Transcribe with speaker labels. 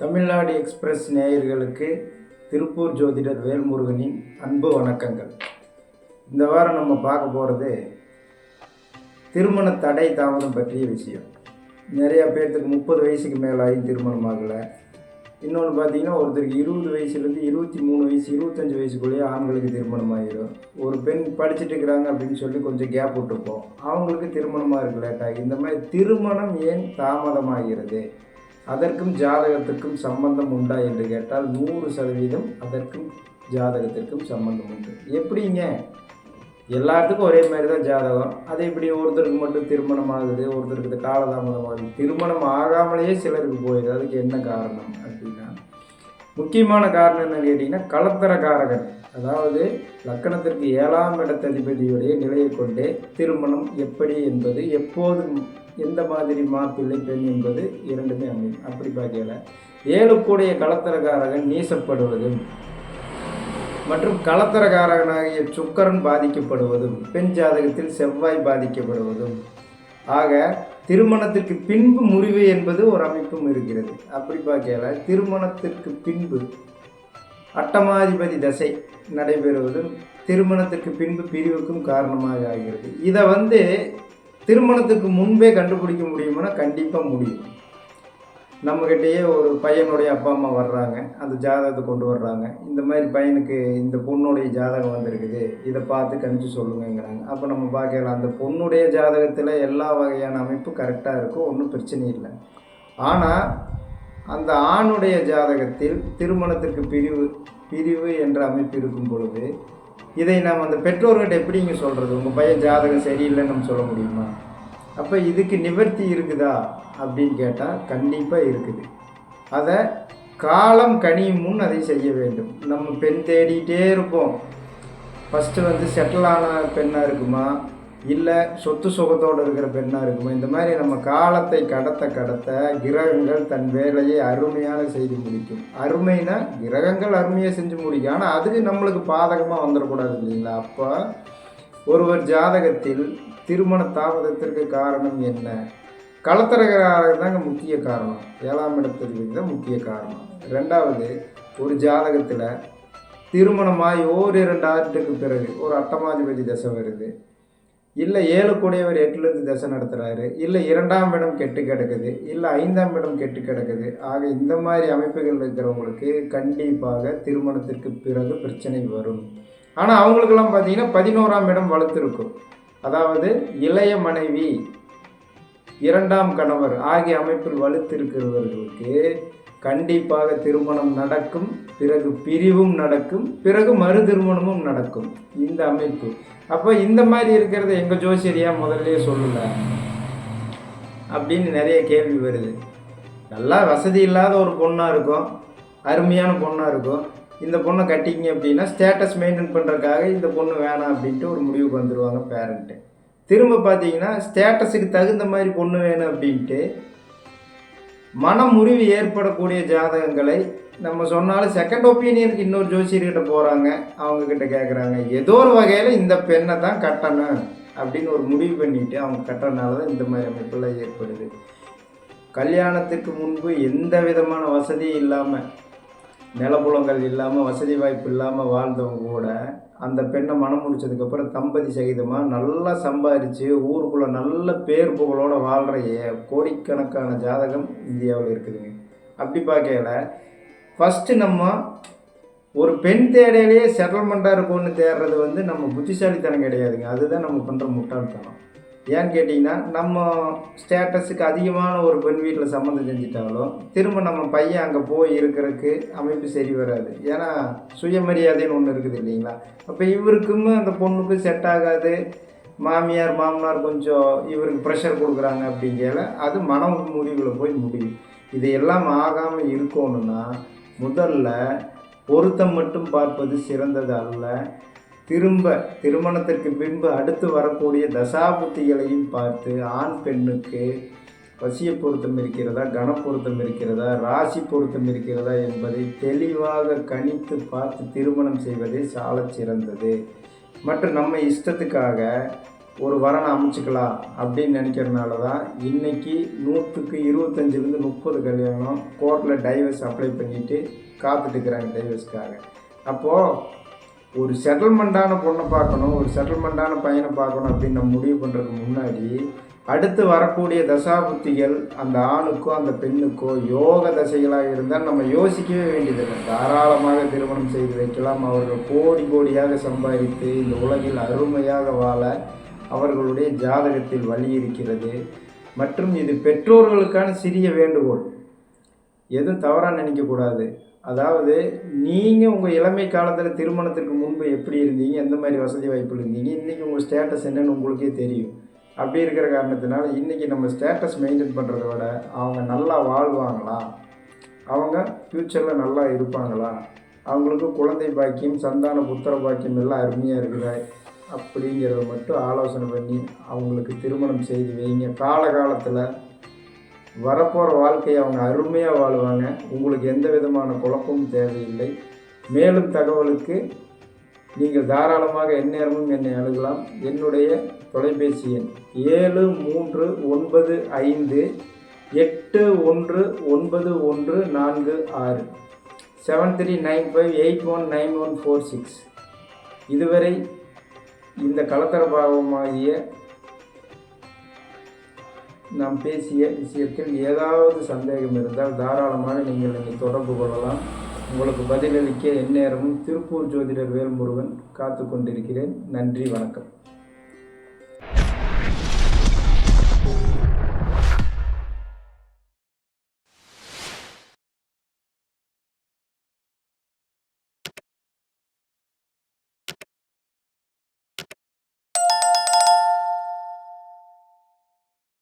Speaker 1: Tamil Nadu express நேயர்களுக்கு திருப்பூர் ஜோதிடர் வேல்முருகனின் அன்பு வணக்கங்கள். இந்த வாரம் நம்ம பார்க்க போகிறது திருமண தடை தாமதம் பற்றிய விஷயம். நிறையா பேர்த்துக்கு முப்பது வயசுக்கு மேலாகி திருமணம் ஆகலை. இன்னொன்று பார்த்தீங்கன்னா ஒருத்தருக்கு இருபது வயசுலேருந்து இருபத்தி மூணு வயசு இருபத்தஞ்சி வயசுக்குள்ளேயே ஆண்களுக்கு திருமணம் ஆகிடும். ஒரு பெண் படிச்சுட்டு இருக்கிறாங்க அப்படின்னு சொல்லி கொஞ்சம் கேப் விட்டுருப்போம் அவங்களுக்கு திருமணமாக இருக்கு லேட்டாகி இந்த மாதிரி திருமணம் ஏன் தாமதமாகிறது? அதற்கும் ஜாதகத்திற்கும் சம்பந்தம் உண்டா என்று கேட்டால் நூறு சதவீதம் அதற்கும் ஜாதகத்திற்கும் சம்பந்தம் உண்டு. எப்படிங்க? எல்லாத்துக்கும் ஒரே மாதிரி தான் ஜாதகம். அது இப்படி ஒருத்தருக்கு மட்டும் திருமணம் ஆகுது ஒருத்தருக்கு இது காலதாமதம் ஆகுது. திருமணம் ஆகாமலேயே சிலருக்கு போயிடுது. அதுக்கு என்ன காரணம் அப்படின்னா முக்கியமான காரணம் என்னன்னு கேட்டிங்கன்னா கலத்தர காரகன் அதாவது லக்கணத்திற்கு ஏழாம் இடத்ததிபதியுடைய நிலையை கொண்டே திருமணம் எப்படி என்பது எப்போது எந்த மாதிரி மாப்பிள்ளை பெண் என்பது இரண்டுமே அமையும். அப்படி பார்க்கல ஏழுக்குடைய கலத்தரகாரகன் நீசப்படுவதும் மற்றும் கலத்தரகாரகனாகிய சுக்கரன் பாதிக்கப்படுவதும் பெண் ஜாதகத்தில் செவ்வாய் பாதிக்கப்படுவதும். ஆக திருமணத்திற்கு பின்பு முறிவு என்பது ஒரு அமைப்பும் இருக்கிறது. அப்படி பார்க்கல திருமணத்திற்கு பின்பு அட்டமாதிபதி தசை நடைபெறுவதும் திருமணத்துக்கு பின்பு பிரிவுக்கும் காரணமாக ஆகிறது. இதை வந்து திருமணத்துக்கு முன்பே கண்டுபிடிக்க முடியுமானா கண்டிப்பாக முடியும். நம்மக்கிட்டேயே ஒரு பையனுடைய அப்பா அம்மா வர்றாங்க. அந்த ஜாதகத்தை கொண்டு வர்றாங்க. இந்த மாதிரி பையனுக்கு இந்த பொண்ணுடைய ஜாதகம் வந்திருக்குது. இதை பார்த்து கணிச்சு சொல்லுங்கங்கிறாங்க. அப்போ நம்ம பார்க்கலாம் அந்த பொண்ணுடைய ஜாதகத்தில் எல்லா வகையான அமைப்பு கரெக்டாக இருக்கும் ஒன்றும் பிரச்சனை இல்லை. ஆனால் அந்த ஆணுடைய ஜாதகத்தில் திருமணத்திற்கு பிரிவு பிரிவு என்ற அமைப்பு இருக்கும் பொழுது இதை நாம் அந்த பெற்றோர்கிட்ட எப்படிங்க சொல்கிறது உங்கள் பையன் ஜாதகம் சரியில்லைன்னு நம்ம சொல்ல முடியுமா? அப்போ இதுக்கு நிவர்த்தி இருக்குதா? அப்படின்னு கேட்டால் கண்டிப்பாக இருக்குது. அதை காலம் கனியும் முன் அதை செய்ய வேண்டும். நம்ம பெண் தேடிட்டே இருப்போம். ஃபஸ்ட்டு வந்து செட்டில் ஆன பெண்ணாக இருக்குமா? இல்லை சொத்து சுகத்தோடு இருக்கிற பெண்ணாக இருக்குமா? இந்த மாதிரி நம்ம காலத்தை கடத்த கடத்த கிரகங்கள் தன் வேலையை அருமையாக செய்து முடிக்கும். அருமைனா கிரகங்கள் அருமையாக செஞ்சு முடிக்கும். ஆனால் அதுக்கு நம்மளுக்கு பாதகமாக வந்துடக்கூடாது இல்லைங்களா? அப்போ ஒருவர் ஜாதகத்தில் திருமண தாமதத்திற்கு காரணம் என்ன? களத்திரகராக தாங்க முக்கிய காரணம். ஏழாம் இடத்திற்கு தான் முக்கிய காரணம். ரெண்டாவது ஒரு ஜாதகத்தில் திருமணமாகி ஓரிரண்டு ஆண்டுக்கு பிறகு ஒரு அட்டமாதிபதி தசை வருது. இல்லை ஏழு கூடையவர் எட்டிலிருந்து தசை நடத்துகிறாரு இல்லை இரண்டாம் இடம் கெட்டு கிடக்குது. இல்லை ஐந்தாம் இடம் கெட்டு கிடக்குது. ஆக இந்த மாதிரி அமைப்புகள் இருக்கிறவங்களுக்கு கண்டிப்பாக திருமணத்திற்கு பிறகு பிரச்சனை வரும். ஆனால் அவங்களுக்கெல்லாம் பார்த்தீங்கன்னா பதினோராம் இடம் வளர்த்துருக்கும் அதாவது இளைய மனைவி இரண்டாம் கணவர் ஆகிய அமைப்பில் வலுத்திருக்கிறவர்களுக்கு கண்டிப்பாக திருமணம் நடக்கும் பிறகு பிரிவும் நடக்கும் பிறகு மறு திருமணமும் நடக்கும். இந்த அமைப்பு. அப்போ இந்த மாதிரி இருக்கிறத எங்கள் ஜோசியரியா முதல்ல சொல்லலை அப்படின்னு நிறைய கேள்வி வருது. நல்லா வசதி இல்லாத ஒரு பொண்ணாக இருக்கும் அருமையான பொண்ணாக இருக்கும். இந்த பொண்ணை கட்டிங்க அப்படின்னா ஸ்டேட்டஸ் மெயின்டைன் பண்ணுறதுக்காக இந்த பொண்ணு வேணாம் அப்படின்ட்டு ஒரு முடிவுக்கு வந்துடுவாங்க பேரண்ட்டு திரும்ப பார்த்தீங்கன்னா ஸ்டேட்டஸுக்கு தகுந்த மாதிரி பொண்ணு வேணும் அப்படின்ட்டு மனமுறிவு ஏற்படக்கூடிய ஜாதகங்களை நம்ம சொன்னாலும் செகண்ட் ஒப்பீனியனுக்கு இன்னொரு ஜோசியர்கிட்ட போகிறாங்க அவங்கக்கிட்ட கேட்குறாங்க ஏதோ ஒரு வகையில் இந்த பெண்ணை தான் கட்டணும் அப்படின்னு ஒரு முடிவு பண்ணிவிட்டு அவங்க கட்டுறதுனால தான் இந்த மாதிரி அமைப்பெல்லாம் ஏற்படுது. கல்யாணத்துக்கு முன்பு எந்த விதமான வசதியும் இல்லாமல் நிலப்புலங்கள் இல்லாமல் வசதி வாய்ப்பு இல்லாமல் வாழ்ந்தவங்க கூட அந்த பெண்ணை மனம் முடிச்சதுக்கப்புறம் தம்பதி சகிதமாக நல்லா சம்பாதிச்சு ஊருக்குள்ளே நல்ல பேர் புகழோடு வாழ்கிற ஏ- கோடிக்கணக்கான ஜாதகம் இந்தியாவில் இருக்குதுங்க. அப்படி பார்க்கல ஃபஸ்ட்டு நம்ம ஒரு பெண் தேடையிலேயே செட்டில்மெண்ட்டாக இருக்கும்னு தேடுறது வந்து நம்ம புத்திசாலித்தனம் கிடையாதுங்க. அதுதான் நம்ம பண்ணுற முட்டாள்தனம். ஏன்னு கேட்டிங்கன்னா நம்ம ஸ்டேட்டஸுக்கு அதிகமான ஒரு பெண் வீட்டில் சம்மந்தம் செஞ்சிட்டாலும் திரும்ப நம்ம பையன் அங்கே போய் இருக்கிறதுக்கு அமைப்பு சரி வராது. ஏன்னா சுயமரியாதைன்னு ஒன்று இருக்குது இல்லைங்களா? அப்போ இவருக்கும் அந்த பொண்ணுக்கு செட் ஆகாது. மாமியார் மாமனார் கொஞ்சம் இவருக்கு ப்ரெஷர் கொடுக்குறாங்க அப்படிங்கல அது மன முடிவில் போய் முடியும். இது எல்லாம் ஆகாமல் இருக்கணும்னா முதல்ல பொருத்தம் மட்டும் பார்ப்பது சிறந்தது அல்ல திரும்ப திருமணத்திற்கு பின்பு அடுத்து வரக்கூடிய தசாபுத்திகளையும் பார்த்து ஆண் பெண்ணுக்கு வசிய பொருத்தம் இருக்கிறதா கணப்பொருத்தம் இருக்கிறதா ராசி பொருத்தம் இருக்கிறதா என்பதை தெளிவாக கணித்து பார்த்து திருமணம் செய்வதே சால சிறந்தது. மற்றும் நம்ம இஷ்டத்துக்காக ஒரு வரனை அமைச்சுக்கலாம் அப்படின்னு நினைக்கிறதுனால தான் இன்றைக்கி நூற்றுக்கு இருபத்தஞ்சிலேருந்து முப்பது கல்யாணம் கோர்ட்டில் டைவர்ஸ் அப்ளை பண்ணிவிட்டு காத்துட்டுருக்குறாங்க டைவர்ஸ்க்காக அப்போது ஒரு செட்டில்மெண்ட்டான பொண்ணை பார்க்கணும் ஒரு செட்டில்மெண்ட்டான பையனை பார்க்கணும் அப்படின்னு நம்ம முடிவு பண்ணுறதுக்கு முன்னாடி அடுத்து வரக்கூடிய தசாபுத்திகள் அந்த ஆணுக்கோ அந்த பெண்ணுக்கோ யோக தசைகளாக இருந்தால் நம்ம யோசிக்கவே வேண்டியதில்லை. தாராளமாக திருமணம் செய்து வைக்கலாம். அவர்கள் கோடி கோடியாக சம்பாதித்து இந்த உலகில் அருமையாக வாழ அவர்களுடைய ஜாதகத்தில் வழி இருக்கிறது. மற்றும் இது பெற்றோர்களுக்கான சிறிய வேண்டுகோள். எதுவும் தவறாக நினைக்கக்கூடாது. அதாவது நீங்கள் உங்கள் இளமை காலத்தில் திருமணத்திற்கு முன்பு எப்படி இருந்தீங்க? எந்த மாதிரி வசதி வாய்ப்பு இருந்தீங்க? இன்றைக்கி உங்கள் ஸ்டேட்டஸ் என்னன்னு உங்களுக்கே தெரியும். அப்படி இருக்கிற காரணத்தினால இன்றைக்கி நம்ம ஸ்டேட்டஸ் மெயின்டைன் பண்ணுறத விட அவங்க நல்லா வாழ்வாங்களா? அவங்க ஃப்யூச்சரில் நல்லா இருப்பாங்களா? அவங்களுக்கு குழந்தை பாக்கியம் சந்தான புத்திர பாக்கியம் எல்லாம் அருமையாக இருக்குதா? அப்படிங்கிறத மட்டும் ஆலோசனை பண்ணி அவங்களுக்கு திருமணம் செய்து வைங்க. காலகாலத்தில் வரப்போகிற வாழ்க்கையை அவங்க அருமையாக வாழ்வாங்க. உங்களுக்கு எந்த விதமான குழப்பமும் தேவையில்லை. மேலும் தகவலுக்கு நீங்கள் தாராளமாக எந்நேரமும் என்னை அணுகலாம். என்னுடைய தொலைபேசி எண் ஏழு மூன்று ஒன்பது ஐந்து எட்டு ஒன்று ஒன்பது ஒன்று நான்கு ஆறு. Seven three nine five eight one nine one four six. இதுவரை இந்த கலத்தர பாவமாகிய நாம் பேசிய விஷயத்தில் ஏதாவது சந்தேகம் இருந்தால் தாராளமாக நீங்கள் என்னை தொடர்பு கொள்ளலாம். உங்களுக்கு பதிலளிக்க எந்நேரமும் திருப்பூர் ஜோதிடர் வேல்முருகன் காத்து கொண்டிருக்கிறேன். நன்றி வணக்கம்.